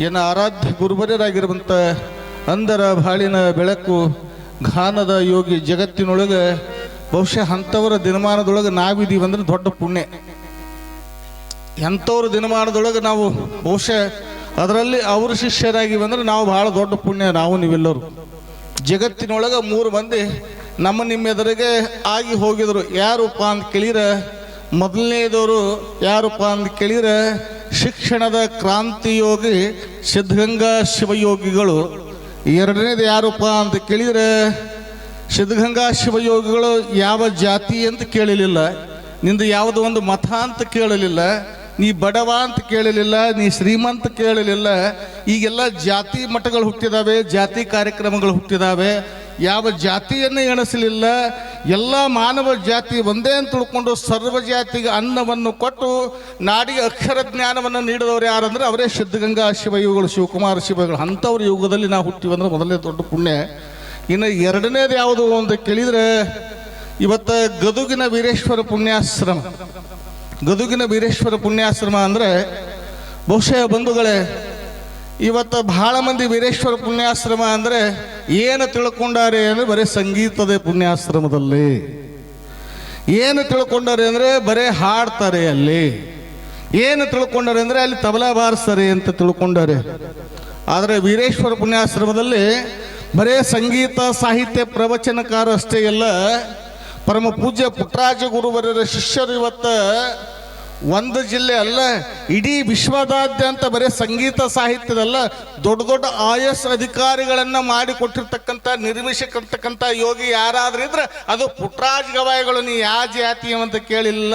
ಏನು ಆರಾಧ್ಯ ಗುರುಬರ್ಯರಾಗಿರುವಂಥ ಅಂದರ ಬಾಳಿನ ಬೆಳಕು ಘಾನದ ಯೋಗಿ ಜಗತ್ತಿನೊಳಗೆ ಬಹುಶಃ ಅಂಥವರ ದಿನಮಾನದೊಳಗೆ ನಾವಿದೀವಿ ಅಂದ್ರೆ ದೊಡ್ಡ ಪುಣ್ಯ. ಎಂಥವ್ರ ದಿನಮಾನದೊಳಗೆ ನಾವು ಬಹುಶಃ ಅದರಲ್ಲಿ ಅವ್ರ ಶಿಷ್ಯರಾಗಿ ನಾವು ಬಹಳ ದೊಡ್ಡ ಪುಣ್ಯ, ನಾವು ನೀವೆಲ್ಲರು. ಜಗತ್ತಿನೊಳಗೆ ಮೂರು ಮಂದಿ ನಮ್ಮ ನಿಮ್ಮೆದುರಿಗೆ ಆಗಿ ಹೋಗಿದ್ರು. ಯಾರಪ್ಪ ಅಂತ ಕೇಳಿರ? ಮೊದಲನೇದವರು ಯಾರಪ್ಪ ಅಂತ ಕೇಳಿದ್ರೆ ಶಿಕ್ಷಣದ ಕ್ರಾಂತಿಯೋಗಿ, ಸಿದ್ಧಗಂಗಾ ಶಿವಯೋಗಿಗಳು. ಎರಡನೇದು ಯಾರಪ್ಪ ಅಂತ ಕೇಳಿದ್ರೆ, ಸಿದ್ಧಗಂಗಾ ಶಿವಯೋಗಿಗಳು ಯಾವ ಜಾತಿ ಅಂತ ಕೇಳಲಿಲ್ಲ. ನಿಂದು ಯಾವುದೋ ಒಂದು ಮತ ಅಂತ ಕೇಳಲಿಲ್ಲ. ನೀ ಬಡವ ಅಂತ ಕೇಳಲಿಲ್ಲ, ನೀ ಶ್ರೀಮಂತ ಕೇಳಲಿಲ್ಲ. ಈಗೆಲ್ಲ ಜಾತಿ ಮಠಗಳು ಹುಟ್ಟಿದಾವೆ, ಜಾತಿ ಕಾರ್ಯಕ್ರಮಗಳು ಹುಟ್ಟಿದಾವೆ. ಯಾವ ಜಾತಿಯನ್ನು ಎಣಿಸಲಿಲ್ಲ, ಎಲ್ಲ ಮಾನವ ಜಾತಿ ಒಂದೇ ಅಂತ ತಿಳ್ಕೊಂಡು ಸರ್ವ ಜಾತಿಗೆ ಅನ್ನವನ್ನು ಕೊಟ್ಟು ನಾಡಿಗೆ ಅಕ್ಷರ ಜ್ಞಾನವನ್ನು ನೀಡಿದವರು ಯಾರಂದ್ರೆ ಅವರೇ ಸಿದ್ಧಗಂಗಾ ಶಿವಯುಗಳು ಶಿವಕುಮಾರ ಶಿವಗಳು ಅಂಥವ್ರ ಯುಗದಲ್ಲಿ ನಾವು ಹುಟ್ಟಿವಂದ್ರೆ ಮೊದಲನೇ ದೊಡ್ಡ ಪುಣ್ಯ. ಇನ್ನು ಎರಡನೇದು ಯಾವುದು ಅಂತ ಕೇಳಿದ್ರೆ, ಇವತ್ತ ಗದುಗಿನ ವೀರೇಶ್ವರ ಪುಣ್ಯಾಶ್ರಮ. ಗದುಗಿನ ವೀರೇಶ್ವರ ಪುಣ್ಯಾಶ್ರಮ ಅಂದರೆ ಬಹುಶಃ ಬಂಧುಗಳೇ ಇವತ್ತು ಭಾಳ ಮಂದಿ ವೀರೇಶ್ವರ ಪುಣ್ಯಾಶ್ರಮ ಅಂದರೆ ಏನು ತಿಳ್ಕೊಂಡಾರೆ ಅಂದರೆ ಬರೀ ಸಂಗೀತದ ಪುಣ್ಯಾಶ್ರಮದಲ್ಲಿ. ಏನು ತಿಳ್ಕೊಂಡಾರೆ ಅಂದರೆ ಬರೀ ಹಾಡ್ತಾರೆ ಅಲ್ಲಿ. ಏನು ತಿಳ್ಕೊಂಡಾರೆ ಅಂದರೆ ಅಲ್ಲಿ ತಬಲಾ ಬಾರಿಸ್ತಾರೆ ಅಂತ ತಿಳ್ಕೊಂಡಾರೆ. ಆದರೆ ವೀರೇಶ್ವರ ಪುಣ್ಯಾಶ್ರಮದಲ್ಲಿ ಬರೇ ಸಂಗೀತ, ಸಾಹಿತ್ಯ ಪ್ರವಚನಕಾರ ಅಷ್ಟೇ ಅಲ್ಲ ಪರಮ ಪೂಜ್ಯ ಪುಟ್ಟರಾಜ ಗುರುವರರ ಶಿಷ್ಯರು ಇವತ್ತು ಒಂದು ಜಿಲ್ಲೆ ಅಲ್ಲ, ಇಡೀ ವಿಶ್ವದಾದ್ಯಂತ ಬರೀ ಸಂಗೀತ ಸಾಹಿತ್ಯದಲ್ಲ, ದೊಡ್ಡ ದೊಡ್ಡ ಐ ಎಸ್ ಅಧಿಕಾರಿಗಳನ್ನ ಮಾಡಿಕೊಟ್ಟಿರ್ತಕ್ಕಂಥ ನಿರ್ಮಿಸಿರ್ತಕ್ಕಂಥ ಯೋಗಿ ಯಾರಾದ್ರೂ ಇದ್ರೆ ಅದು ಪುಟ್ರಾಜ್ ಗವಾಯಿಗಳು, ನೀ ಯಾವ ಜಾತಿ ಅಂತ ಕೇಳಿಲ್ಲ,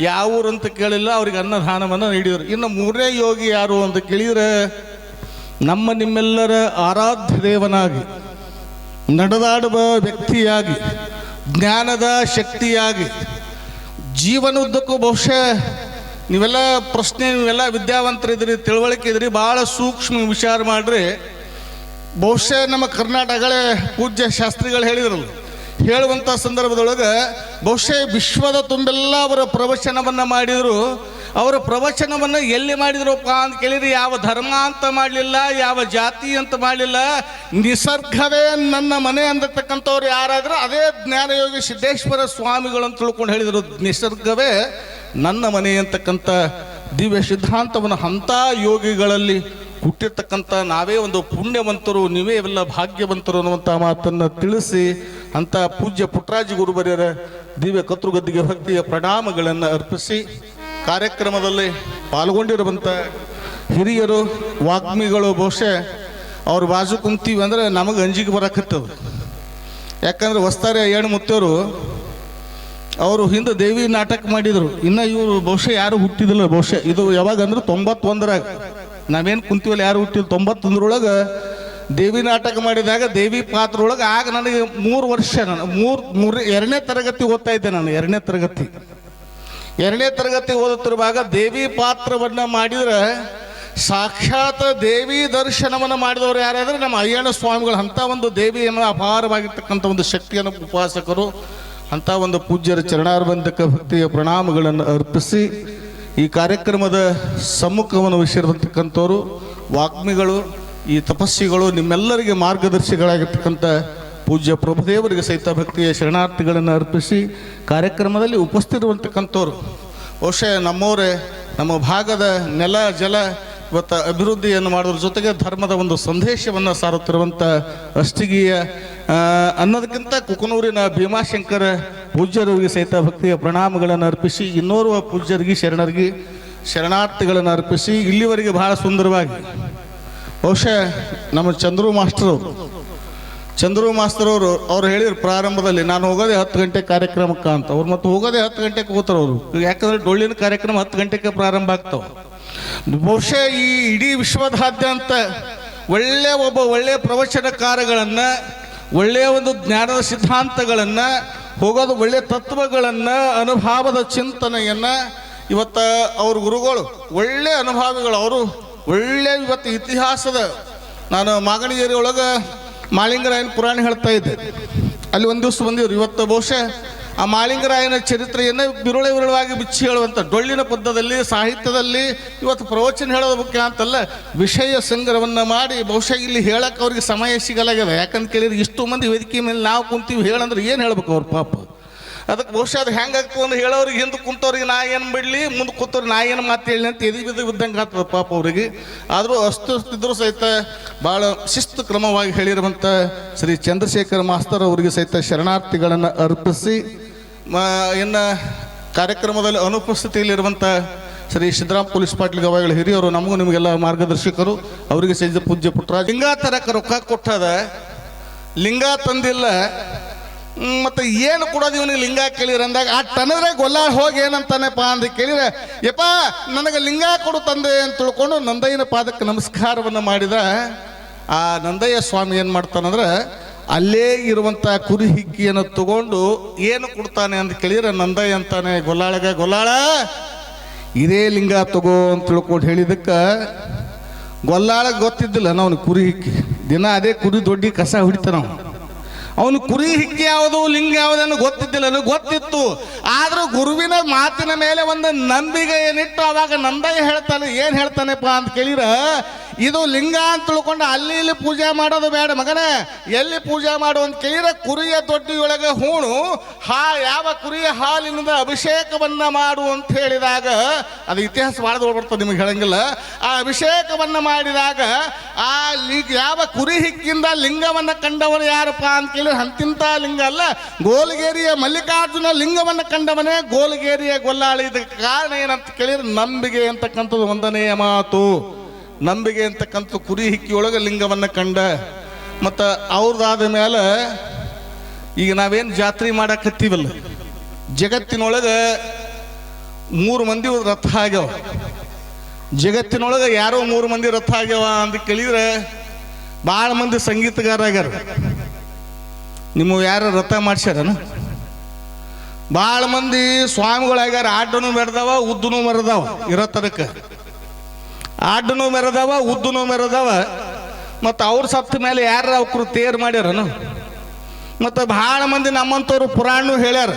ಯಾವ ಊರು ಅಂತ ಕೇಳಿಲ್ಲ, ಅವ್ರಿಗೆ ಅನ್ನದಾನವನ್ನು ನೀಡಿದರು. ಇನ್ನು ಮೂರನೇ ಯೋಗಿ ಯಾರು ಅಂತ ಕೇಳಿದ್ರೆ, ನಮ್ಮ ನಿಮ್ಮೆಲ್ಲರ ಆರಾಧ್ಯ ದೇವನಾಗಿ, ನಡೆದಾಡುವ ವ್ಯಕ್ತಿಯಾಗಿ, ಜ್ಞಾನದ ಶಕ್ತಿಯಾಗಿ ಜೀವನದುದ್ದಕ್ಕೂ ಬಹುಶಃ ನೀವೆಲ್ಲ ಪ್ರಶ್ನೆ, ನೀವೆಲ್ಲ ವಿದ್ಯಾವಂತರಿದ್ರಿ, ತಿಳುವಳಿಕೆ ಇದ್ರಿ, ಭಾಳ ಸೂಕ್ಷ್ಮ ವಿಚಾರ ಮಾಡ್ರಿ. ಬಹುಶಃ ನಮ್ಮ ಕರ್ನಾಟಕಗಳೇ ಪೂಜ್ಯ ಶಾಸ್ತ್ರಿಗಳು ಹೇಳಿದ್ರು ಹೇಳುವಂಥ ಸಂದರ್ಭದೊಳಗೆ ಬಹುಶಃ ವಿಶ್ವದ ತುಂಬೆಲ್ಲ ಅವರ ಪ್ರವಚನವನ್ನು ಮಾಡಿದರು. ಅವರ ಪ್ರವಚನವನ್ನು ಎಲ್ಲಿ ಮಾಡಿದ್ರಪ್ಪ ಅಂತ ಕೇಳಿದ್ರೆ, ಯಾವ ಧರ್ಮ ಅಂತ ಮಾಡಲಿಲ್ಲ, ಯಾವ ಜಾತಿ ಅಂತ ಮಾಡಲಿಲ್ಲ. ನಿಸರ್ಗವೇ ನನ್ನ ಮನೆ ಅಂದಿರ್ತಕ್ಕಂಥವ್ರು ಯಾರಾದರೂ ಅದೇ ಜ್ಞಾನಯೋಗಿ ಸಿದ್ದೇಶ್ವರ ಸ್ವಾಮಿಗಳು ಅಂತ ತಿಳ್ಕೊಂಡು ಹೇಳಿದರು. ನಿಸರ್ಗವೇ ನನ್ನ ಮನೆ ಅಂತಕ್ಕಂಥ ದಿವ್ಯ ಸಿದ್ಧಾಂತವನ್ನು ಅಂಥ ಯೋಗಿಗಳಲ್ಲಿ ಹುಟ್ಟಿರ್ತಕ್ಕಂಥ ನಾವೇ ಒಂದು ಪುಣ್ಯವಂತರು, ನೀವೇ ಎಲ್ಲ ಭಾಗ್ಯವಂತರು ಅನ್ನುವಂಥ ಮಾತನ್ನು ತಿಳಿಸಿ ಅಂಥ ಪೂಜ್ಯ ಪುಟ್ಟರಾಜ ಗುರುಬರಿಯರ ದಿವ್ಯ ಕತ್ರುಗದ್ದಿಗೆ ಭಕ್ತಿಯ ಪ್ರಣಾಮಗಳನ್ನು ಅರ್ಪಿಸಿ ಕಾರ್ಯಕ್ರಮದಲ್ಲಿ ಪಾಲ್ಗೊಂಡಿರುವಂಥ ಹಿರಿಯರು, ವಾಗ್ಮಿಗಳು, ಬಹುಶಃ ಅವ್ರ ಬಾಜು ಕುಂತೀವಿ ಅಂದರೆ ನಮಗೆ ಅಂಜಿಕೆ ಬರಕತ್ತದ. ಯಾಕಂದ್ರೆ ಹೊಸ್ತಾರೆ ಏಳು ಮುತ್ತವರು ಅವರು ಹಿಂದೆ ದೇವಿ ನಾಟಕ ಮಾಡಿದರು. ಇನ್ನು ಇವರು ಬಹುಶಃ ಯಾರು ಹುಟ್ಟಿದಿಲ್ಲ, ಬಹುಶಃ. ಇದು ಯಾವಾಗ ಅಂದ್ರೆ ತೊಂಬತ್ತೊಂದರಾಗ. ನಾವೇನು ಕುಂತೀವಲ್ಲ ಯಾರು ಹುಟ್ಟಿಲ್ಲ, ತೊಂಬತ್ತೊಂದರೊಳಗೆ ದೇವಿ ನಾಟಕ ಮಾಡಿದಾಗ ದೇವಿ ಪಾತ್ರೊಳಗೆ ಆಗ ನನಗೆ ಮೂರು ವರ್ಷ ನಾನು ಮೂರು ಮೂರು ಎರಡನೇ ತರಗತಿ ಓದ್ತಾ ಇದ್ದೆ ನಾನು, ಎರಡನೇ ತರಗತಿ. ಎರಡನೇ ತರಗತಿ ಓದುತ್ತಿರುವಾಗ ದೇವಿ ಪಾತ್ರವನ್ನ ಮಾಡಿದ್ರೆ ಸಾಕ್ಷಾತ್ ದೇವಿ ದರ್ಶನವನ್ನು ಮಾಡಿದವರು ಯಾರಾದ್ರೆ ನಮ್ಮ ಅಯ್ಯಣ್ಣ ಸ್ವಾಮಿಗಳು. ಅಂಥ ಒಂದು ದೇವಿಯನ್ನು ಅಪಾರವಾಗಿರ್ತಕ್ಕಂಥ ಒಂದು ಶಕ್ತಿಯನ್ನು ಉಪಾಸಕರು, ಅಂಥ ಒಂದು ಪೂಜ್ಯರ ಚರಣಾರ್ಬಂಧಕ ಭಕ್ತಿಯ ಪ್ರಣಾಮಗಳನ್ನು ಅರ್ಪಿಸಿ ಈ ಕಾರ್ಯಕ್ರಮದ ಸಮ್ಮುಖವನ್ನು ವಹಿಸಿರತಕ್ಕಂಥವರು, ವಾಗ್ಮಿಗಳು, ಈ ತಪಸ್ಸಿಗಳು ನಿಮ್ಮೆಲ್ಲರಿಗೆ ಮಾರ್ಗದರ್ಶಿಗಳಾಗಿರ್ತಕ್ಕಂಥ ಪೂಜ್ಯ ಪ್ರಭುದೇವರಿಗೆ ಸಹಿತ ಭಕ್ತಿಯ ಶರಣಾರ್ಥಿಗಳನ್ನು ಅರ್ಪಿಸಿ ಕಾರ್ಯಕ್ರಮದಲ್ಲಿ ಉಪಸ್ಥಿತಿರುವಂತಕ್ಕಂಥವ್ರು ಬಹುಶಃ ನಮ್ಮವರೇ ನಮ್ಮ ಭಾಗದ ನೆಲ, ಜಲ, ಇವತ್ತು ಅಭಿವೃದ್ಧಿಯನ್ನು ಮಾಡೋದ್ರ ಜೊತೆಗೆ ಧರ್ಮದ ಒಂದು ಸಂದೇಶವನ್ನು ಸಾರುತ್ತಿರುವಂಥ ಅಷ್ಟಿಗಿಯ ಅನ್ನೋದಕ್ಕಿಂತ ಕುಕನೂರಿನ ಭೀಮಾಶಂಕರ ಪೂಜ್ಯರಿಗೆ ಸಹಿತ ಭಕ್ತಿಯ ಪ್ರಣಾಮಗಳನ್ನು ಅರ್ಪಿಸಿ, ಇನ್ನೋರ್ವ ಪೂಜ್ಯರಿಗೆ, ಶರಣರಿಗೆ ಶರಣಾರ್ಥಿಗಳನ್ನು ಅರ್ಪಿಸಿ, ಇಲ್ಲಿವರೆಗೆ ಬಹಳ ಸುಂದರವಾಗಿ. ಬಹುಶಃ ನಮ್ಮ ಚಂದ್ರು ಮಾಸ್ಟರ್ ಚಂದ್ರು ಮಾಸ್ತರ್ ಅವರು, ಅವ್ರು ಹೇಳಿದ್ರು ಪ್ರಾರಂಭದಲ್ಲಿ, ನಾನು ಹೋಗೋದೇ ಹತ್ತು ಗಂಟೆ ಕಾರ್ಯಕ್ರಮಕ್ಕೆ ಅಂತ. ಅವ್ರು ಮತ್ತೆ ಹೋಗೋದೇ ಹತ್ತು ಗಂಟೆಗೆ ಹೋಗ್ತಾರೆ ಅವರು. ಯಾಕಂದ್ರೆ ಡೊಳ್ಳಿನ ಕಾರ್ಯಕ್ರಮ ಹತ್ತು ಗಂಟೆಗೆ ಪ್ರಾರಂಭ ಆಗ್ತಾವೆ. ಬಹುಶಃ ಈ ಇಡೀ ವಿಶ್ವದಾದ್ಯಂತ ಒಳ್ಳೆಯ ಒಬ್ಬ ಒಳ್ಳೆಯ ಪ್ರವಚನಕಾರಗಳನ್ನು ಒಳ್ಳೆಯ ಒಂದು ಜ್ಞಾನದ ಸಿದ್ಧಾಂತಗಳನ್ನು, ಹೋಗೋದು ಒಳ್ಳೆಯ ತತ್ವಗಳನ್ನು, ಅನುಭವದ ಚಿಂತನೆಯನ್ನು ಇವತ್ತು ಅವ್ರ ಗುರುಗಳು ಒಳ್ಳೆಯ ಅನುಭವಿಗಳು. ಅವರು ಒಳ್ಳೆಯ ಇವತ್ತು ಇತಿಹಾಸದ, ನಾನು ಮಾಗಣಿಗೇರಿ ಒಳಗೆ ಮಾಳಿಂಗರಾಯನ ಪುರಾಣ ಹೇಳ್ತಾ ಇದ್ದೆ. ಅಲ್ಲಿ ಒಂದು ದಿವಸ ಬಂದಿವ್ರು ಇವತ್ತು ಬಹುಶಃ ಆ ಮಾಳಿಂಗರಾಯನ ಚರಿತ್ರೆಯನ್ನು ಬಿರುಳೆ ಬಿರುಳವಾಗಿ ಬಿಚ್ಚಿ ಹೇಳುವಂಥ ಡೊಳ್ಳಿನ ಪದ್ಯದಲ್ಲಿ ಸಾಹಿತ್ಯದಲ್ಲಿ ಇವತ್ತು ಪ್ರವಚನ ಹೇಳೋದು ಮುಖ್ಯ ಅಂತಲ್ಲ, ವಿಷಯ ಸಂಗ್ರಹವನ್ನು ಮಾಡಿ ಬಹುಶಃ ಇಲ್ಲಿ ಹೇಳಕ್ಕೆ ಅವ್ರಿಗೆ ಸಮಯ ಸಿಗಲಾಗ್ಯದ. ಯಾಕಂತ ಕೇಳಿದ್ರೆ ಇಷ್ಟು ಮಂದಿ ವೇದಿಕೆ ಮೇಲೆ ನಾವು ಕುಂತೀವಿ, ಹೇಳಂದ್ರೆ ಏನು ಹೇಳ್ಬೇಕು ಅವ್ರ ಪಾಪ? ಅದಕ್ಕೆ ಬಹುಶಃ ಅದು ಹೆಂಗಾಗ್ತದೆ ಅಂದ್ರೆ ಹೇಳೋರಿಗೆ ಹಿಂದೆ ಕುಂತವ್ರಿಗೆ ನಾ ಏನು ಬಿಡಲಿ, ಮುಂದೆ ಕೂತವ್ರಿಗೆ ನಾ ಏನು ಮಾತು ಹೇಳಿ ಅಂತ ಎದಿ ಬಿದ್ದು ಇದ್ದಂಗೆ ಆಗ್ತದೆ ಪಾಪ ಅವರಿಗೆ. ಆದರೂ ಇದ್ದರೂ ಸಹಿತ ಭಾಳ ಶಿಸ್ತು ಕ್ರಮವಾಗಿ ಹೇಳಿರುವಂಥ ಶ್ರೀ ಚಂದ್ರಶೇಖರ್ ಮಾಸ್ತರ್ ಅವರಿಗೆ ಸಹಿತ ಶರಣಾರ್ಥಿಗಳನ್ನು ಅರ್ಪಿಸಿ ಇನ್ನು ಕಾರ್ಯಕ್ರಮದಲ್ಲಿ ಅನುಪಸ್ಥಿತಿಯಲ್ಲಿರುವಂಥ ಶ್ರೀ ಸಿದ್ದರಾಮ್ ಪೊಲೀಸ್ ಪಾಟೀಲ್ ಗವಾಯಿಗಳ ಹಿರಿಯರು, ನಮಗೂ ನಿಮಗೆಲ್ಲ ಮಾರ್ಗದರ್ಶಕರು, ಅವರಿಗೆ ಸಹಿತ ಪೂಜ್ಯ ಪುಟ್ಟರಾಜ್ ಲಿಂಗ ತರಕ ರೊಕ್ಕ ಕೊಟ್ಟದ, ಲಿಂಗ ತಂದಿಲ್ಲ ಮತ್ತೆ ಏನು ಕೊಡೋದು ಇವನಿಗೆ ಲಿಂಗ ಕೇಳಿರಂದಾಗ ಆ ಟನದ್ರೆ ಗೊಲ್ಲ ಹೋಗಿ ಏನಂತಾನೆಪ್ಪ ಅಂತ ಕೇಳಿದ್ರೆ, ಯಪ್ಪ, ನನಗೆ ಲಿಂಗ ಕೊಡು ತಂದೆ ಅಂತ ತಿಳ್ಕೊಂಡು ನಂದಯ್ಯನ ಪಾದಕ್ಕೆ ನಮಸ್ಕಾರವನ್ನು ಮಾಡಿದ ಆ ನಂದಯ್ಯ ಸ್ವಾಮಿ ಏನು ಮಾಡ್ತಾನಂದ್ರೆ, ಅಲ್ಲೇ ಇರುವಂಥ ಕುರಿ ಹಿಕ್ಕಿಯನ್ನು ತಗೊಂಡು ಏನು ಕೊಡ್ತಾನೆ ಅಂತ ಕೇಳಿದ್ರೆ, ನಂದಯ್ಯ ಅಂತಾನೆ, ಗೊಲ್ಲಾಳಗ, ಗೊಲ್ಲಾಳ, ಇದೇ ಲಿಂಗ ತಗೋ ಅಂತ ತಿಳ್ಕೊಂಡು ಹೇಳಿದಕ್ಕೆ ಗೊಲ್ಲಾಳ ಗೊತ್ತಿದ್ದಿಲ್ಲ ನಾವು ಕುರಿ ಹಿಕ್ಕಿ ದಿನ ಅದೇ ಕುರಿ ದೊಡ್ಡಿ ಕಸ ಹೊಡಿತಾನ ನಾವು ಅವನು ಕುರಿ ಹಿಕ್ಕಿ ಯಾವುದು, ಲಿಂಗ ಯಾವುದನ್ನು ಗೊತ್ತಿದ್ದಿಲ್ಲ ಗೊತ್ತಿತ್ತು. ಆದ್ರೂ ಗುರುವಿನ ಮಾತಿನ ಮೇಲೆ ಒಂದು ನಂಬಿಕೆ ಏನಿಟ್ಟು ಅವಾಗ ನಂದಯ್ಯ ಹೇಳ್ತಾನೆ, ಏನು ಹೇಳ್ತಾನೆಪ್ಪ ಅಂತ ಕೇಳಿರ ಇದು ಲಿಂಗ ಅಂತ ತಿಳ್ಕೊಂಡು ಅಲ್ಲಿ ಇಲ್ಲಿ ಪೂಜೆ ಮಾಡೋದು ಬೇಡ ಮಗನ. ಎಲ್ಲಿ ಪೂಜೆ ಮಾಡು ಅಂತ ಕೇಳಿದ್ರೆ ಕುರಿಯ ದೊಡ್ಡಿಯೊಳಗೆ ಹೂಣು, ಹಾ, ಯಾವ ಕುರಿಯ ಹಾಲಿನಿಂದ ಅಭಿಷೇಕವನ್ನ ಮಾಡು ಅಂತ ಹೇಳಿದಾಗ, ಅದು ಇತಿಹಾಸ ಭಾಳ ನಿಮಗೆ ಹೇಳಂಗಿಲ್ಲ. ಆ ಅಭಿಷೇಕವನ್ನ ಮಾಡಿದಾಗ, ಆ ಯಾವ ಕುರಿ ಹಿಕ್ಕಿಂದ ಲಿಂಗವನ್ನ ಕಂಡವನು ಯಾರಪ್ಪ ಅಂತ ಕೇಳಿ ಅಂತಿಂತ ಲಿಂಗ ಅಲ್ಲ. ಗೋಲಗೇರಿಯ ಮಲ್ಲಿಕಾರ್ಜುನ ಲಿಂಗವನ್ನ ಕಂಡವನೇ ಗೋಲಗೇರಿಯ ಗೊಲ್ಲಾಳಿ ಇದಕ್ಕೆ ಕಾರಣ ಏನಂತ ಕೇಳಿದ್ರೆ ನಂಬಿಕೆ ಅಂತಕ್ಕಂಥದ್ದು ಒಂದನೆಯ ಮಾತು. ನಂಬಿಕೆ ಅಂತಕ್ಕಂಥ ಕುರಿ ಹಿಕ್ಕಿಯೊಳಗೆ ಲಿಂಗವನ್ನ ಕಂಡ, ಮತ್ತು ಅವ್ರದ್ದಾದ ಮೇಲೆ ಈಗ ನಾವೇನು ಜಾತ್ರೆ ಮಾಡಕತ್ತೀವಲ್ಲ, ಜಗತ್ತಿನೊಳಗೆ ಮೂರು ಮಂದಿ ರಥ ಆಗ್ಯಾವ. ಜಗತ್ತಿನೊಳಗೆ ಯಾರೋ ಮೂರು ಮಂದಿ ರಥ ಆಗ್ಯಾವ ಅಂತ ಕೇಳಿದ್ರೆ ಭಾಳ ಮಂದಿ ಸಂಗೀತಗಾರ ಆಗ್ಯಾರ. ನಿಮ್ಮ ಯಾರು ರಥ ಮಾಡ್ಸ್ಯಾರನ? ಭಾಳ ಮಂದಿ ಸ್ವಾಮಿಗಳಾಗ್ಯಾರ ಆಡ್ಡನು ಮೆರೆದವ ಉದ್ದನು ಮೆರೆದವ ಇರೋ ಆಡ್ಡನು ಮೆರೆದವ, ಉದ್ದನು ಮೆರೆದವ. ಮತ್ತು ಅವ್ರ ಸತ್ತ ಮೇಲೆ ಯಾರು ಅವ್ರು ತೇರು ಮಾಡ್ಯಾರನು? ಮತ್ತು ಭಾಳ ಮಂದಿ ನಮ್ಮಂಥವ್ರು ಪುರಾಣ ಹೇಳ್ಯಾರ.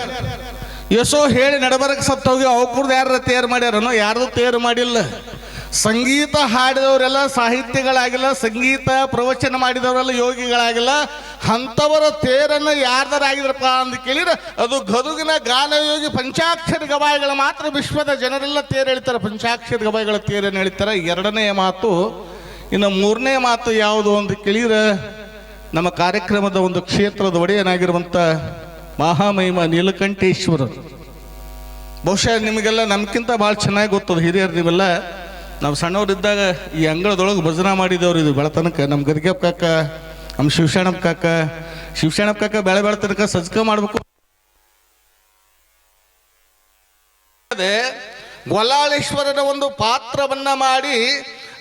ಯಶೋ ಹೇಳಿ ನಡಬರಕ್ಕೆ ಸತ್ತೋಗಿ ಅವ್ರದ್ದು ಯಾರ ತೇರು ಮಾಡ್ಯಾರನೋ? ಯಾರ್ದು ತೇರು ಮಾಡಿಲ್ಲ. ಸಂಗೀತ ಹಾಡಿದವರೆಲ್ಲ, ಸಾಹಿತ್ಯಗಳಾಗಿಲ್ಲ, ಸಂಗೀತ ಪ್ರವಚನ ಮಾಡಿದವರೆಲ್ಲ ಯೋಗಿಗಳಾಗಿಲ್ಲ. ಅಂಥವರ ತೇರನ್ನು ಯಾರ್ದಾರಾಗಿದ್ರಪ್ಪ ಅಂತ ಕೇಳಿದ್ರೆ ಅದು ಗದುಗಿನ ಗಾನಯೋಗಿ ಪಂಚಾಕ್ಷರ ಗವಾಯಿಗಳ ಮಾತ್ರ ವಿಶ್ವದ ಜನರೆಲ್ಲ ತೇರು ಎಳಿತಾರೆ ಪಂಚಾಕ್ಷರ ಗವಾಯಿಗಳ ತೇರನ್ನು ಹೇಳ್ತಾರೆ. ಎರಡನೇ ಮಾತು, ಇನ್ನು ಮೂರನೇ ಮಾತು ಯಾವುದು ಅಂತ ಕೇಳಿದ್ರೆ ನಮ್ಮ ಕಾರ್ಯಕ್ರಮದ ಒಂದು ಕ್ಷೇತ್ರದ ಒಡೆಯನಾಗಿರುವಂಥ ಮಹಾಮಹಿಮ ನೀಲಕಂಠೇಶ್ವರ. ಬಹುಶಃ ನಿಮಗೆಲ್ಲ ನಮ್ಗಿಂತ ಭಾಳ ಚೆನ್ನಾಗಿ ಗೊತ್ತದ ಹಿರಿಯರು ನೀವೆಲ್ಲ. ನಾವು ಸಣ್ಣವರಿದ್ದಾಗ ಈ ಅಂಗಳದೊಳಗೆ ಭಜನಾ ಮಾಡಿದವರು ಇದು ಬೆಳತನಕ. ನಮ್ಮ ಗದಿಗೆ ಕಾಕ ನಮ್ಮ ಶಿವಶಾಣಪ್ಪ ಕಾಕ ಶಿವಶಾಣಪ್ಪ ಕಾಕ ಬೆಳೆ ತನಕ ಸಜ್ಕ ಮಾಡಬೇಕು. ಗೊಲ್ಲಾಳೇಶ್ವರನ ಒಂದು ಪಾತ್ರವನ್ನ ಮಾಡಿ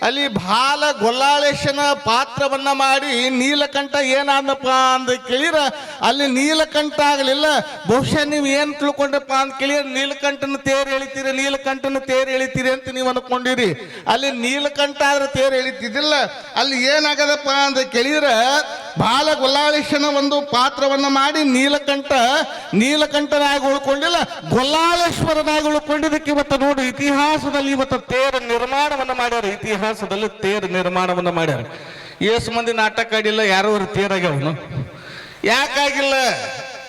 ಅಲ್ಲಿ ಬಾಲ ಗೊಲ್ಲಾಳೇಶನ ಪಾತ್ರವನ್ನ ಮಾಡಿ ನೀಲಕಂಠ ಏನಾದಪ್ಪ ಅಂತ ಕೇಳಿರ? ಅಲ್ಲಿ ನೀಲಕಂಠ ಆಗಲಿಲ್ಲ. ಬಹುಶಃ ನೀವು ಏನು ತಿಳ್ಕೊಂಡಪ್ಪ ಅಂತ ಕೇಳಿರ? ನೀಲಕಂಠನ ತೇರು ಎಳಿತೀರಿ, ನೀಲಕಂಠನ ತೇರು ಎಳಿತೀರಿ ಅಂತ ನೀವು ಅನ್ಕೊಂಡಿರಿ. ಅಲ್ಲಿ ನೀಲಕಂಠ ಆದ್ರೆ ತೇರು ಎಳಿತಿದ್ದಿಲ್ಲ. ಅಲ್ಲಿ ಏನಾಗದಪ್ಪ ಅಂತ ಕೇಳಿದ್ರೆ ಬಾಲ ಗೊಲ್ಲಾಳೇಶನ ಒಂದು ಪಾತ್ರವನ್ನ ಮಾಡಿ ನೀಲಕಂಠ, ನೀಲಕಂಠನಾಗಿ ಉಳ್ಕೊಂಡಿಲ್ಲ, ಗೊಲ್ಲಾಳೇಶ್ವರನಾಗಿ ಉಳ್ಕೊಂಡಿದ್ದಕ್ಕೆ ಇವತ್ತು ನೋಡಿ, ಇತಿಹಾಸದಲ್ಲಿ ಇವತ್ತು ತೇರು ನಿರ್ಮಾಣವನ್ನು ಮಾಡ್ಯಾರ, ಇತಿಹಾಸದಲ್ಲಿ ತೇರು ನಿರ್ಮಾಣವನ್ನು ಮಾಡ್ಯಾರ. ಏಸು ಮಂದಿ ನಾಟಕ ಆಡಿಲ್ಲ, ಯಾರೋ ಅವ್ರು ತೇರಾಗ್ಯಾವನು ಯಾಕಾಗಿಲ್ಲ?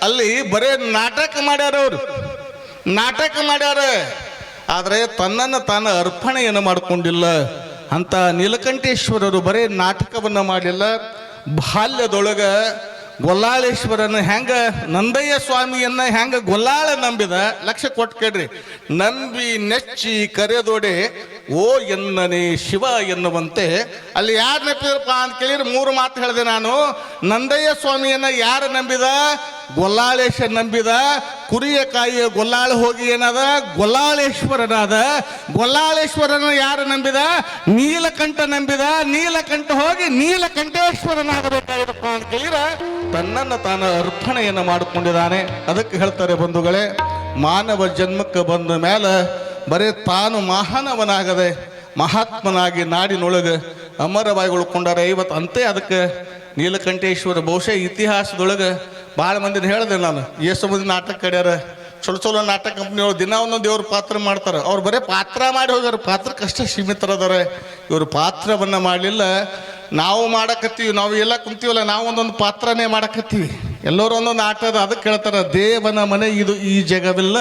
ಅಲ್ಲಿ ಬರೇ ನಾಟಕ ಮಾಡ್ಯಾರ ಅವರು. ನಾಟಕ ಮಾಡ್ಯಾರ. ಆದರೆ ತನ್ನನ್ನು ತಾನು ಅರ್ಪಣೆಯನ್ನು ಮಾಡಿಕೊಂಡಿಲ್ಲ. ಅಂತ ನೀಲಕಂಠೇಶ್ವರರು ಬರೇ ನಾಟಕವನ್ನು ಮಾಡಿಲ್ಲ. ಬಾಲ್ಯದೊಳಗ ಗೊಲ್ಲಾಳೇಶ್ವರನ ಹೆಂಗ ನಂದಯ್ಯ ಸ್ವಾಮಿಯನ್ನ ಹೆಂಗ ಗೊಲ್ಲಾಳ ನಂಬಿದ? ಲಕ್ಷ ಕೊಟ್ಟು ಕೇಳ್ರಿ. ನಂಬಿ ನೆಚ್ಚಿ ಕರೆದೊಡೆ, ಓ ಎನ್ನನೆ ಶಿವ ಎನ್ನುವಂತೆ. ಅಲ್ಲಿ ಯಾರು ನೆಪ್ಪಿದ್ರಪ್ಪ ಅಂತ ಕೇಳಿದ್ರೆ ಮೂರು ಮಾತು ಹೇಳಿದೆ ನಾನು. ನಂದಯ್ಯ ಸ್ವಾಮಿಯನ್ನ ಯಾರು ನಂಬಿದ? ಗೊಲ್ಲಾಳೇಶ ನಂಬಿದ ಕುರಿಯ ಕಾಯಿಯ ಗೊಲ್ಲಾಳ ಹೋಗಿ ಏನದ? ಗೊಲ್ಲಾಳೇಶ್ವರನಾದ. ಗೊಲ್ಲಾಳೇಶ್ವರನ ಯಾರು ನಂಬಿದ? ನೀಲಕಂಠ ನಂಬಿದ. ನೀಲಕಂಠ ಹೋಗಿ ನೀಲಕಂಠೇಶ್ವರನಾಗಬೇಕಾಗಿರಪ್ಪ ಅಂತ ಕೇಳಿರ, ತನ್ನನ್ನು ತಾನು ಅರ್ಪಣೆಯನ್ನು ಮಾಡಿಕೊಂಡಿದ್ದಾನೆ. ಅದಕ್ಕೆ ಹೇಳ್ತಾರೆ ಬಂಧುಗಳೇ, ಮಾನವ ಜನ್ಮಕ್ಕೆ ಬಂದ ಮೇಲೆ ಬರೀ ತಾನು ಮಹಾನವನಾಗದೆ, ಮಹಾತ್ಮನಾಗಿ ನಾಡಿನೊಳಗೆ ಅಮರವಾಗಿ ಉಳ್ಕೊಂಡಾರೆ. ಇವತ್ತು ಅಂತೆ ಅದಕ್ಕೆ ನೀಲಕಂಠೇಶ್ವರ ಬಹುಶಃ ಇತಿಹಾಸದೊಳಗೆ ಭಾಳ ಮಂದಿನ ಹೇಳಿದೆ ನಾನು ಎಷ್ಟು ಮಂದಿ ನಾಟಕ ಕಡ್ಯಾರ, ಚಲೋ ಚಲೋ ನಾಟಕ ಕಂಪ್ನಿಯವರು ದಿನ ಒಂದೊಂದು ದೇವ್ರ ಪಾತ್ರ ಮಾಡ್ತಾರೆ. ಅವ್ರು ಬರೀ ಪಾತ್ರ ಮಾಡಿ ಹೋಗ್ಯಾರ ಪಾತ್ರಕ್ಕಷ್ಟೇ ಸೀಮಿತರದಾರೆ ಇವರು ಪಾತ್ರವನ್ನು ಮಾಡಲಿಲ್ಲ, ನಾವು ಮಾಡಕತ್ತೀವಿ, ನಾವು ಎಲ್ಲ ಕುಂತೀವಲ್ಲ, ನಾವು ಒಂದೊಂದು ಪಾತ್ರನೇ ಮಾಡಕತ್ತೀವಿ. ಎಲ್ಲರೂ ಒಂದೊಂದು ಆಟದ ಅದಕ್ಕೆ ಹೇಳ್ತಾರೆ ದೇವನ ಮನೆ ಇದು ಈ ಜಗವೆಲ್ಲ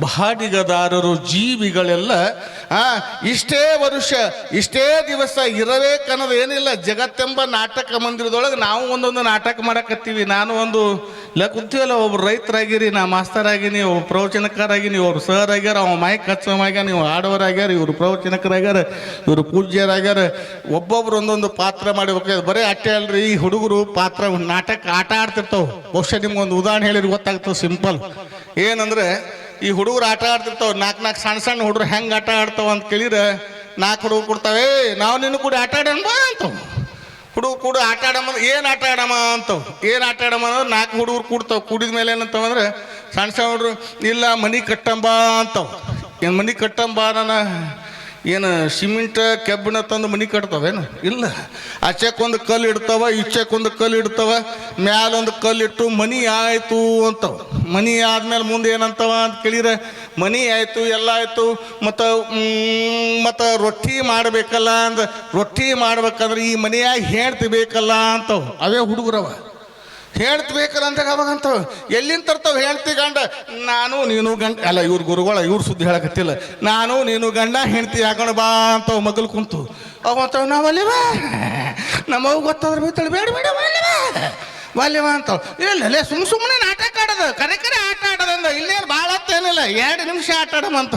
ಬಾಡಿಗದಾರರು ಜೀವಿಗಳೆಲ್ಲ, ಆ, ಇಷ್ಟೇ ವರುಷ ಇಷ್ಟೇ ದಿವಸ ಇರಬೇಕನ್ನೋದು ಏನಿಲ್ಲ. ಜಗತ್ತೆಂಬ ನಾಟಕ ಮಂದಿರದೊಳಗೆ ನಾವು ಒಂದೊಂದು ನಾಟಕ ಮಾಡಕತ್ತೀವಿ. ನಾನು ಒಂದು, ಇಲ್ಲ ಒಬ್ಬ ಒಬ್ರು ರೈತರಾಗಿರಿ, ನಾ ಮಾಸ್ತರಾಗಿನಿ ಒಬ್ಬ ಪ್ರವಚನಕರಾಗಿನಿ ಒಬ್ರು ಸರ್ ಆಗ್ಯಾರ ಅವ ಮೈಕ್ ಹಚ್ಚೋಮಾಗ್ಯಾನ ನೀವು ಆಡೋರಾಗ್ಯಾರ ಇವರು ಪ್ರವಚನಕರಾಗ್ಯಾರ ಇವರು ಪೂಜ್ಯರಾಗ್ಯಾರ ಒಬ್ಬೊಬ್ರು ಒಂದೊಂದು ಪಾತ್ರ ಮಾಡಬೇಕು ಬರೀ ಅಟ್ಟೆ ಅಲ್ರಿ, ಈ ಹುಡುಗರು ಪಾತ್ರ, ನಾಟಕ ಆಟ ಆಡ್ತಿರ್ತಾವ. ಬಹುಶಃ ನಿಮ್ಗೊಂದು ಉದಾಹರಣೆ ಹೇಳಿದ್ರೆ ಗೊತ್ತಾಗ್ತದೆ, ಸಿಂಪಲ್. ಏನಂದ್ರೆ ಈ ಹುಡುಗರು ಆಟ ಆಡ್ತಿರ್ತಾವೆ. ನಾಲ್ಕು ನಾಲ್ಕು ಸಣ್ಣ ಸಣ್ಣ ಹುಡುಗರು ಹೆಂಗೆ ಆಟ ಆಡ್ತಾವ ಅಂತ ಕೇಳಿದ್ರೆ ನಾಲ್ಕು ಹುಡುಗರು ಕೊಡ್ತಾವೆ ನಾವು ನಿನ್ನ ಕೂಡ ಆಟ ಆಡೋಣ ಬಾ ಅಂತಾವ. ಹುಡುಗರು ಕೂಡ ಆಟ ಆಡಮ್ಮ ಏನು ಆಟ ಆಡಮ್ಮ ಅಂತವು. ಏನು ಆಟ ಆಡಮ್ಮ ಅಂದ್ರೆ ನಾಲ್ಕು ಹುಡುಗರು ಕೂಡ್ತಾವೆ. ಕೂಡಿದ ಮೇಲೆ ಏನಂತಾವ ಅಂದ್ರೆ ಸಣ್ಣ ಸಣ್ಣ ಹುಡುಗರು ಇಲ್ಲ, ಮನಿ ಕಟ್ಟಂಬ ಅಂತವು. ಏನು ಮನಿ ಕಟ್ಟಂಬ ನಾನು? ಏನು ಸಿಮೆಂಟ್, ಕೆಬ್ಬಿಣ ತಂದು ಮನಿ ಕಟ್ತಾವೇನು? ಇಲ್ಲ. ಆಚೆಕ್ಕೊಂದು ಕಲ್ಲು ಇಡ್ತಾವ ಈಚೆಕ್ಕೊಂದು ಕಲ್ಲು ಇಡ್ತಾವ, ಮ್ಯಾಲೊಂದು ಕಲ್ಲು ಇಟ್ಟು ಮನಿ ಆಯಿತು ಅಂತವ. ಮನಿ ಆದ್ಮೇಲೆ ಮುಂದೆ ಏನಂತವ ಅಂತ ಕೇಳಿದ್ರೆ, ಮನಿ ಆಯಿತು, ಎಲ್ಲ ಆಯಿತು, ಮತ್ತು ಮತ್ತು ರೊಟ್ಟಿ ಮಾಡಬೇಕಲ್ಲ ಅಂದ, ರೊಟ್ಟಿ ಮಾಡ್ಬೇಕಂದ್ರೆ ಈ ಮನೆಯಾಗ ಹೇಳ್ತಿ ಬೇಕಲ್ಲ ಅಂತವ್. ಅವೇ ಹುಡುಗರವ. ಹೇಳ್ತಿ ಬೇಕಲ್ಲ ಅಂದಾಗ ಅವಾಗ ಅಂತವ್ ಎಲ್ಲಿಂದ ತರ್ತಾವ ಹೇಳ್ತಿ ಗಂಡ? ನಾನು ನೀನು ಗಂಡ ಅಲ್ಲ, ಇವ್ರ ಗುರುಗಳ, ಇವ್ರ ಸುದ್ದಿ ಹೇಳಕತ್ತಿಲ್ಲ. ನಾನು ನೀನು ಗಂಡ, ಹೆಂಡ್ತಿ ಹಾಕೊಂಡು ಬಾ ಅಂತ ಮಗಲ್ ಕುಂತು. ಅವಂತವ್ ನಾವಲ್ಲಿವ ನಮ್ಮವ್ ಗೊತ್ತಾದ್ರೆ ಬೀತಳ ಬೇಡ ಬೇಡ ಬಾಲ್ಯವಾ ಅಂತ ಇಲ್ಲ ಸುಮ್ ಸುಮ್ಮನೆ ನಾಟಕ ಆಡೋದು, ಕರೆ ಕರೆ ಆಟ ಆಡೋದಂದ. ಇಲ್ಲೇನು ಭಾಳ ಹೊತ್ತೇನಿಲ್ಲ ಎರಡು ನಿಮಿಷ ಆಟ ಅಂತ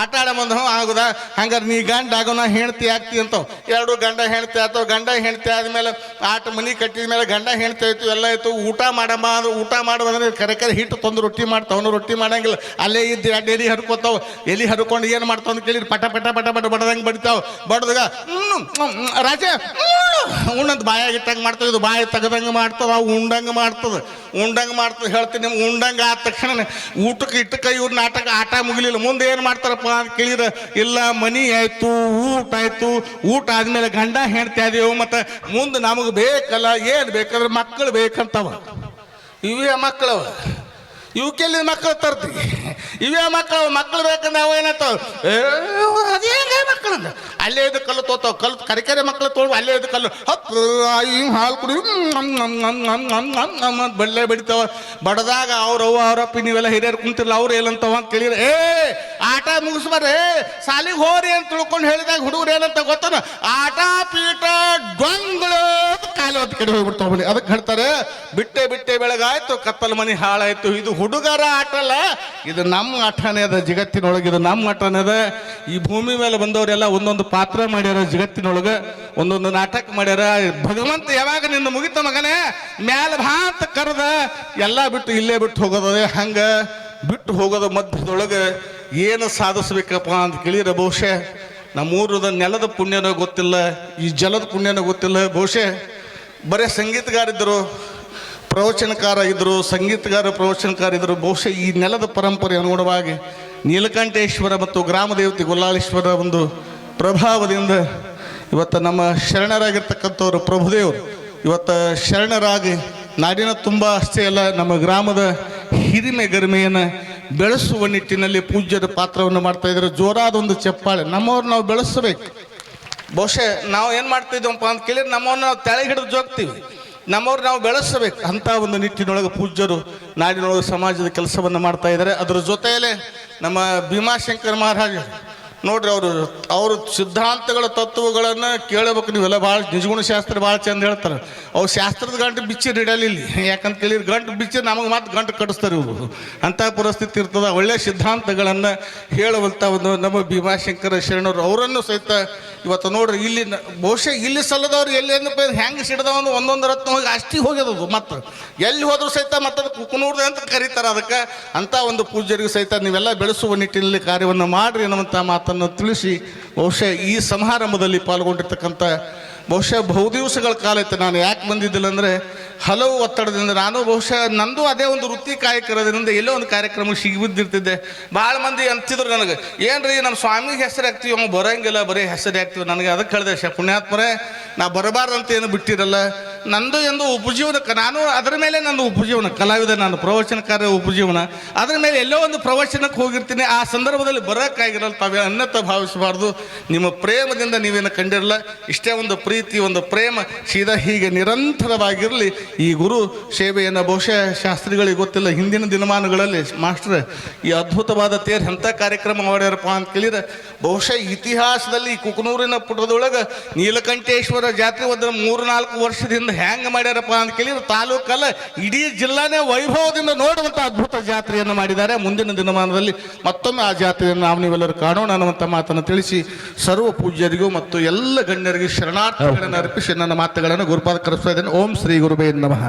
ಆಟ ಆಡಮಂದ ಆಗುದ? ಹಂಗಾರೆ ನೀ ಗಂಡ ಆಗೋನ ಹೆಣ್ತಿ ಆಗ್ತಿ ಅಂತ ಎರಡು ಗಂಡ ಹೆಣ್ತಿ ಆಯ್ತು ಗಂಡ ಹೆಣ್ತಿ ಆದ್ಮೇಲೆ ಆಟ ಮನಿ ಕಟ್ಟಿದ ಮೇಲೆ ಗಂಡ ಹೆಣ್ತಿ ಆಯ್ತು, ಎಲ್ಲ ಆಯ್ತು, ಊಟ ಮಾಡಮ್ಮ ಅಂದ್ರೆ ಊಟ ಮಾಡುವಂದ್ರೆ ಕರೆ ಕರೆ ಹಿಟ್ಟು ತಂದು ರೊಟ್ಟಿ ಮಾಡ್ತಾವನು ರೊಟ್ಟಿ ಮಾಡಂಗಿಲ್ಲ. ಅಲ್ಲೇ ಇದ್ದು ಎರಡು ಎಲಿ ಹರ್ಕೋತಾವ, ಎಲಿ ಹರ್ಕೊಂಡು ಏನು ಮಾಡ್ತಾವ ಅಂತ ಕೇಳಿದ್ರೆ ಪಟ ಪಟ ಪಟ ಪಟ ಬಡದಂಗೆ ಬಡಿತಾವ. ಬಡ್ದಾಗ ರಾಜ ಉಣ್ಣಂತ ಬಾಯಾಗ ಇಟ್ಟಂಗೆ ಮಾಡ್ತಾವ, ಇದು ಬಾಯಿ ತೆಗ್ದಂಗೆ ಮಾಡ್ತದ, ಉಂಡಂಗೆ ಮಾಡ್ತದ ಉಂಡಂಗೆ ಮಾಡ್ತದ, ಹೇಳ್ತೀನಿ ನಿಮ್ಗೆ, ಉಂಡಂಗೆ ಆದ ತಕ್ಷಣ ಊಟಕ್ಕೆ ಇಟ್ಟಕ್ಕೆ ಇವ್ರ ನಾಟಕ ಆಟ ಮುಗಿಲಿಲ್ಲ. ಮುಂದೆ ಏನು ಮಾಡ್ತಾರಪ್ಪ ಅಂತ ಕೇಳಿದ್ರೆ, ಇಲ್ಲ ಮನಿ ಆಯ್ತು, ಊಟ ಆಯ್ತು, ಊಟ ಆದ್ಮೇಲೆ ಗಂಡ ಹೆಣ್ತಾ ಆದೇವು ಮತ್ತು ಮುಂದೆ ನಮಗೆ ಬೇಕಲ್ಲ, ಏನು ಬೇಕಾದ್ರೆ ಮಕ್ಕಳು ಬೇಕಂತವ. ಇವೇ ಮಕ್ಕಳವ ಇವಕ್ಕೆಲ್ಲಿ ಮಕ್ಕಳು ತರ್ತಿ? ಇವೇ ಮಕ್ಕಳು ಮಕ್ಕಳು ಬೇಕಂದ್ರೆ ಅವ ಅದೇ ಅದೇಂಗ ಮಕ್ಕಳಂದ ಅಲ್ಲೇ ಇದು ಕಲ್ಲು ತೋತಾವ, ಕಲ್ಲು ಕರಿಕರೆ ಮಕ್ಕಳು ತೊಗೊಂಡು ಅಲ್ಲೇ ಇದು ಕಲ್ಲು. ಹತ್ತು ಹಾಲು ಕುಡಿ ಅಂತ ಬಳ್ಳೆ ಬಡಿತಾವ. ಬಡದಾಗ ಅವ್ರ ಅವ್ವ ಅವರಪ್ಪ ನೀವೆಲ್ಲ ಹಿರಿಯರು ಕುಂತಿರಲ್ಲ ಅವ್ರು ಏನಂತವ ಅಂತ ಕೇಳಿದ್ರೆ, ಏ, ಆಟ ಮುಗಿಸ್ಬಾರೆ ಸಾಲಿಗೆ ಹೋರಿ ಅಂತ ತಿಳ್ಕೊಂಡು ಹೇಳಿದಾಗ ಹುಡುಗರು ಏನಂತ ಗೊತ್ತಾನ? ಆಟ, ಪೀಠ ಡೊಂಗಳು ಹೊತ್ತು ಕಡೆ ಹೋಗ್ಬಿಡ್ತಾವ ಬನ್ನಿ. ಅದಕ್ಕೆ ಹೇಳ್ತಾರೆ, ಬಿಟ್ಟೆ ಬಿಟ್ಟೆ ಬೆಳಗಾಯ್ತು, ಕತ್ತಲ ಮನೆ ಹಾಳಾಯ್ತು. ಇದು ಹುಡುಗರ ಆಟಲ್ಲ, ಇದು ನಮ್ಮ ಆಟನೇ ಅದ, ಜಗತ್ತಿನೊಳಗೆ ಇದು ನಮ್ಮ ಆಟನೇ ಅದ. ಈ ಭೂಮಿ ಮೇಲೆ ಬಂದವರೆಲ್ಲ ಒಂದೊಂದು ಪಾತ್ರ ಮಾಡ್ಯಾರ, ಜಗತ್ತಿನೊಳಗೆ ಒಂದೊಂದು ನಾಟಕ ಮಾಡ್ಯಾರ. ಭಗವಂತ ಯಾವಾಗ ನಿನ್ನ ಮುಗಿತ ಮಗನೇ, ಮ್ಯಾಲ ಭಾತ ಕರೆದ, ಎಲ್ಲ ಬಿಟ್ಟು ಇಲ್ಲೇ ಬಿಟ್ಟು ಹೋಗೋದೇ ಹಂಗ, ಬಿಟ್ಟು ಹೋಗೋದ ಮಧ್ಯದೊಳಗೆ ಏನು ಸಾಧಿಸ್ಬೇಕಪ್ಪ ಅಂತ ಕೇಳಿದ್ರೆ ಬಹುಶಃ ನಮ್ಮೂರದ ನೆಲದ ಪುಣ್ಯನೋ ಗೊತ್ತಿಲ್ಲ, ಈ ಜಲದ ಪುಣ್ಯನೋ ಗೊತ್ತಿಲ್ಲ. ಬಹುಶಃ ಬರೀ ಸಂಗೀತಗಾರಿದ್ದರು ಪ್ರವಚನಕಾರ ಇದ್ದರು ಸಂಗೀತಗಾರ, ಪ್ರವಚನಕಾರ ಇದ್ದರು ಬಹುಶಃ ಈ ನೆಲದ ಪರಂಪರೆ ಅನುಗುಣವಾಗಿ ನೀಲಕಂಠೇಶ್ವರ ಮತ್ತು ಗ್ರಾಮ ದೇವತೆ ಗೊಲ್ಲಾಳೇಶ್ವರ ಒಂದು ಪ್ರಭಾವದಿಂದ ಇವತ್ತು ನಮ್ಮ ಶರಣರಾಗಿರ್ತಕ್ಕಂಥವ್ರು ಪ್ರಭುದೇವರು ಇವತ್ತು ಶರಣರಾಗಿ ನಾಡಿನ ತುಂಬ ಅಷ್ಟೇ ಅಲ್ಲ ನಮ್ಮ ಗ್ರಾಮದ ಹಿರಿಮೆ ಗರಿಮೆಯನ್ನು ಬೆಳೆಸುವ ನಿಟ್ಟಿನಲ್ಲಿ ಪೂಜ್ಯದ ಪಾತ್ರವನ್ನು ಮಾಡ್ತಾ ಇದ್ದಾರೆ. ಜೋರಾದ ಒಂದು ಚಪ್ಪಾಳೆ. ನಮ್ಮವ್ರು ನಾವು ಬೆಳೆಸಬೇಕು. ಬಹುಶಃ ನಾವು ಏನು ಮಾಡ್ತಿದ್ದೀವಪ್ಪ ಅಂತ ಕೇಳಿದ್ರೆ ನಮ್ಮವ್ರನ್ನ ನಾವು ತೆಳಗೆ ಹಿಡಿದು ಜೋಗ್ತೀವಿ. ನಮ್ಮವ್ರು ನಾವು ಬೆಳೆಸಬೇಕು. ಅಂತ ಒಂದು ನಿಟ್ಟಿನೊಳಗೆ ಪೂಜ್ಯರು ನಾಡಿನೊಳಗೆ ಸಮಾಜದ ಕೆಲಸವನ್ನು ಮಾಡ್ತಾ ಇದ್ದಾರೆ. ಅದರ ಜೊತೆಯಲ್ಲೇ ನಮ್ಮ ಭೀಮಾಶಂಕರ್ ಮಹಾರಾಜ ನೋಡ್ರಿ ಅವರು ಅವರು ಸಿದ್ಧಾಂತಗಳ ತತ್ವಗಳನ್ನು ಕೇಳಬೇಕು. ನೀವೆಲ್ಲ ಭಾಳ ನಿಜಗುಣ ಶಾಸ್ತ್ರ ಭಾಳ ಚಂದ ಹೇಳ್ತಾರೆ. ಅವ್ರು ಶಾಸ್ತ್ರದ ಗಂಟು ಬಿಚ್ಚಿ ಹಿಡಲಿಲ್ಲ ಯಾಕಂತ ಕೇಳಿದ್ರೆ ಗಂಟು ಬಿಚ್ಚಿ ನಮಗೆ ಮತ್ತೆ ಗಂಟು ಕಡಿಸ್ತಾರೆ ಇವರು. ಅಂಥ ಪರಿಸ್ಥಿತಿ ಇರ್ತದೆ. ಒಳ್ಳೆಯ ಸಿದ್ಧಾಂತಗಳನ್ನು ಹೇಳುವಂಥ ಒಂದು ನಮ್ಮ ಭೀಮಾಶಂಕರ ಶರಣರು ಅವರನ್ನು ಸಹಿತ ಇವತ್ತು ನೋಡ್ರಿ, ಇಲ್ಲಿ ಬಹುಶಃ ಇಲ್ಲಿ ಸಲ್ಲದವ್ರು ಎಲ್ಲಿ ಅಂದ್ರೆ ಹೆಂಗೆ ಸಿಡ್ದವನು ಒಂದೊಂದು ರತ್ನ ಹೋಗಿ ಅಷ್ಟಿಗೆ ಹೋಗ್ಯದದು ಮತ್ತೆ ಎಲ್ಲಿ ಹೋದರೂ ಸಹಿತ ಮತ್ತೆ ಅದು ಕುಕುನೂರ್ದೆ ಅಂತ ಕರೀತಾರೆ ಅದಕ್ಕೆ. ಅಂಥ ಒಂದು ಪೂಜ್ಯರಿಗೂ ಸಹಿತ ನೀವೆಲ್ಲ ಬೆಳೆಸುವ ನಿಟ್ಟಿನಲ್ಲಿ ಕಾರ್ಯವನ್ನು ಮಾಡಿರಿ ಅನ್ನುವಂಥ ಮಾತನ್ನು ತಿಳಿಸಿ ಬಹುಶಃ ಈ ಸಮಾರಂಭದಲ್ಲಿ ಪಾಲ್ಗೊಂಡಿರ್ತಕ್ಕಂಥ ಬಹುಶಃ ಬಹು ದಿವಸಗಳ ಕಾಲ ಇತ್ತು. ನಾನು ಯಾಕೆ ಬಂದಿದ್ದಿಲ್ಲ ಅಂದರೆ ಹಲವು ಒತ್ತಡದಿಂದ ನಾನು ಬಹುಶಃ ನಂದು ಅದೇ ಒಂದು ವೃತ್ತಿ ಕಾಯಕರೋದ್ರಿಂದ ಎಲ್ಲೋ ಒಂದು ಕಾರ್ಯಕ್ರಮ ಸಿಗಿಬಿದ್ದಿರ್ತಿದ್ದೆ. ಭಾಳ ಮಂದಿ ಅಂತಿದ್ರು ನನಗೆ, ಏನ್ರಿ ನಮ್ಮ ಸ್ವಾಮಿಗೆ ಹೆಸರು ಹಾಕ್ತೀವಿ? ಅವ್ನು ಬರೋಂಗಿಲ್ಲ, ಬರೀ ಹೆಸರು ಹಾಕ್ತೀವಿ, ನನಗೆ ಅದಕ್ಕೆ ಕಳೆದ. ಶ ಪುಣ್ಯಾತ್ಮರೇ, ನಾ ಬರಬಾರ್ದಂತ ಏನು ಬಿಟ್ಟಿರಲ್ಲ. ನಂದು ಎಂದು ಉಪಜೀವನಕ್ಕೆ, ನಾನು ಅದರ ಮೇಲೆ ನನ್ನ ಉಪಜೀವನ, ಕಲಾವಿದ, ನಾನು ಪ್ರವಚನಕಾರ ಉಪಜೀವನ, ಅದರ ಮೇಲೆ ಎಲ್ಲೋ ಒಂದು ಪ್ರವಚನಕ್ಕೆ ಹೋಗಿರ್ತೀನಿ. ಆ ಸಂದರ್ಭದಲ್ಲಿ ಬರೋಕ್ಕಾಗಿರಲ್ಲ ತಾವೇ ಅನ್ನತ ಭಾವಿಸಬಾರ್ದು. ನಿಮ್ಮ ಪ್ರೇಮದಿಂದ ನೀವೇನು ಕಂಡಿರಲ್ಲ, ಇಷ್ಟೇ ಒಂದು ಪ್ರೀತಿ. ಒಂದು ಪ್ರೇಮ ಸೀದಾ ಹೀಗೆ ನಿರಂತರವಾಗಿರಲಿ. ಈ ಗುರು ಸೇವೆಯನ್ನು ಬಹುಶಃ ಶಾಸ್ತ್ರಿಗಳಿಗೆ ಗೊತ್ತಿಲ್ಲ. ಹಿಂದಿನ ದಿನಮಾನಗಳಲ್ಲಿ ಮಾಸ್ಟರ್, ಈ ಅದ್ಭುತವಾದ ತೇರ್ ಎಂಥ ಕಾರ್ಯಕ್ರಮ ಮಾಡ್ಯಾರಪ್ಪ ಅಂತ ಕೇಳಿದ್ರೆ, ಬಹುಶಃ ಇತಿಹಾಸದಲ್ಲಿ ಕುಕನೂರಿನ ಪುಟದೊಳಗೆ ನೀಲಕಂಠೇಶ್ವರ ಜಾತ್ರೆ ಒಂದು ಮೂರು ನಾಲ್ಕು ವರ್ಷದಿಂದ ಹ್ಯಾಂಗ್ ಮಾಡ್ಯಾರಪ್ಪ ಅಂತ ಕೇಳಿದ್ರೆ ತಾಲೂಕಲ್ಲ, ಇಡೀ ಜಿಲ್ಲಾನೇ ವೈಭವದಿಂದ ನೋಡುವಂಥ ಅದ್ಭುತ ಜಾತ್ರೆಯನ್ನು ಮಾಡಿದ್ದಾರೆ. ಮುಂದಿನ ದಿನಮಾನದಲ್ಲಿ ಮತ್ತೊಮ್ಮೆ ಆ ಜಾತ್ರೆಯನ್ನು ನಾವು ನೀವೆಲ್ಲರೂ ಕಾಣೋಣ ಅನ್ನುವಂಥ ಮಾತನ್ನು ತಿಳಿಸಿ, ಸರ್ವ ಪೂಜ್ಯರಿಗೂ ಮತ್ತು ಎಲ್ಲ ಗಣ್ಯರಿಗೂ ಶರಣಾರ್ಥಿಗಳನ್ನು ಅರ್ಪಿಸಿ ನನ್ನ ಮಾತುಗಳನ್ನು ಗುರುಪಾದ ಕರೆಸ್ತಾ ಇದ್ದೇನೆ ಓಂ ಶ್ರೀ ಗುರುಬೇ ನಮಃ.